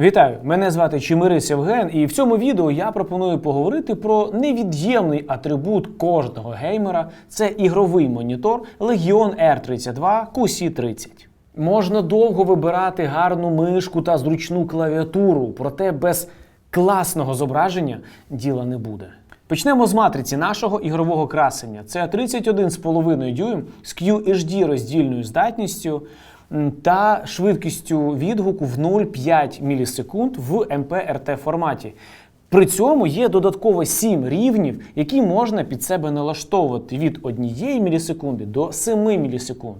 Вітаю! Мене звати Чимирис Євген, і в цьому відео я пропоную поговорити про невід'ємний атрибут кожного геймера це ігровий монітор Legion R32 QC30. Можна довго вибирати гарну мишку та зручну клавіатуру, проте без класного зображення діла не буде. Почнемо з матриці нашого ігрового красення. Це 31,5 дюйм з QHD роздільною здатністю та швидкістю відгуку в 0,5 мілісекунд в MPRT форматі. При цьому є додатково 7 рівнів, які можна під себе налаштовувати від 1 мілісекунди до 7 мілісекунд.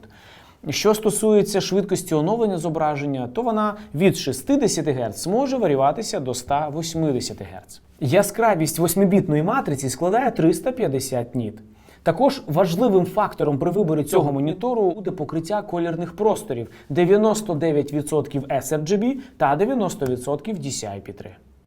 Що стосується швидкості оновлення зображення, то вона від 60 Гц може варіюватися до 180 Гц. Яскравість 8-бітної матриці складає 350 ніт. Також важливим фактором при виборі цього монітору буде покриття колірних просторів 99% sRGB та 90% DCI-P3.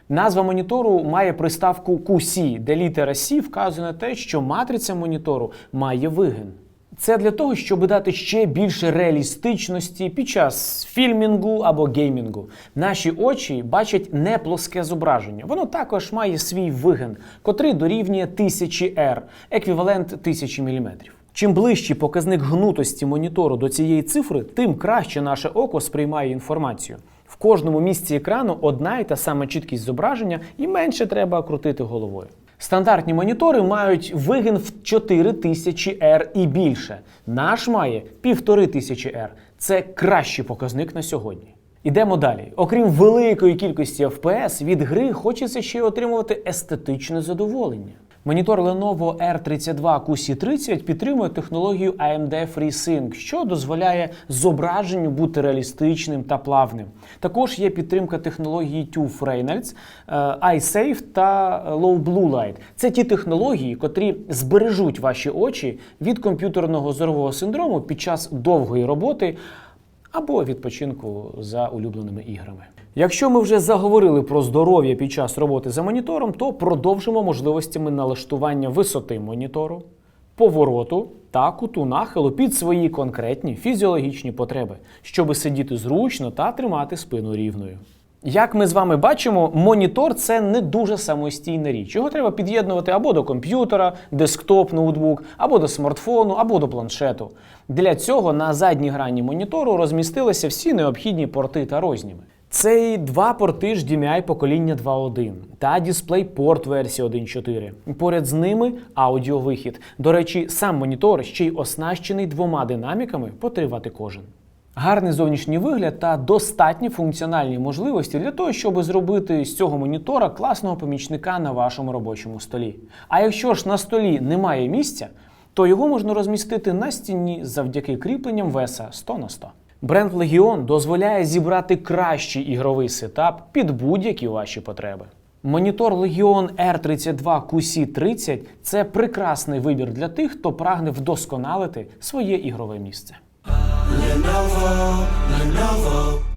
Назва монітору має приставку QC, де літера C вказує на те, що матриця монітору має вигин. Це для того, щоб дати ще більше реалістичності під час фільмінгу або геймінгу. Наші очі бачать не плоске зображення. Воно також має свій вигин, котрий дорівнює 1000 R, еквівалент 1000 мм. Чим ближчий показник гнутості монітору до цієї цифри, тим краще наше око сприймає інформацію. В кожному місці екрану одна і та сама чіткість зображення, і менше треба крутити головою. Стандартні монітори мають вигін в 4000 R і більше. Наш має 1500 R. Це кращий показник на сьогодні. Ідемо далі. Окрім великої кількості FPS, від гри хочеться ще й отримувати естетичне задоволення. Монітор Lenovo R32 QC30 підтримує технологію AMD FreeSync, що дозволяє зображенню бути реалістичним та плавним. Також є підтримка технології TÜV Reynolds, е, iSafe та Low Blue Light. Це ті технології, котрі збережуть ваші очі від комп'ютерного зорового синдрому під час довгої роботи або відпочинку за улюбленими іграми. Якщо ми вже заговорили про здоров'я під час роботи за монітором, то продовжимо можливостями налаштування висоти монітору, повороту та куту нахилу під свої конкретні фізіологічні потреби, щоб сидіти зручно та тримати спину рівною. Як ми з вами бачимо, монітор це не дуже самостійна річ. Його треба під'єднувати або до комп'ютера, десктоп, ноутбук, або до смартфону, або до планшету. Для цього на задній грані монітору розмістилися всі необхідні порти та розніми. Це і два порти HDMI покоління 2.1 та DisplayPort версії 1.4. Поряд з ними аудіовихід. До речі, сам монітор ще й оснащений двома динаміками по 3 Вт кожен. Гарний зовнішній вигляд та достатні функціональні можливості для того, щоб зробити з цього монітора класного помічника на вашому робочому столі. А якщо ж на столі немає місця, то його можна розмістити на стіні завдяки кріпленням веса 100 на 100. Бренд Legion дозволяє зібрати кращий ігровий сетап під будь-які ваші потреби. Монітор Legion R32 QC30 це прекрасний вибір для тих, хто прагне вдосконалити своє ігрове місце. Lenovo, Lenovo.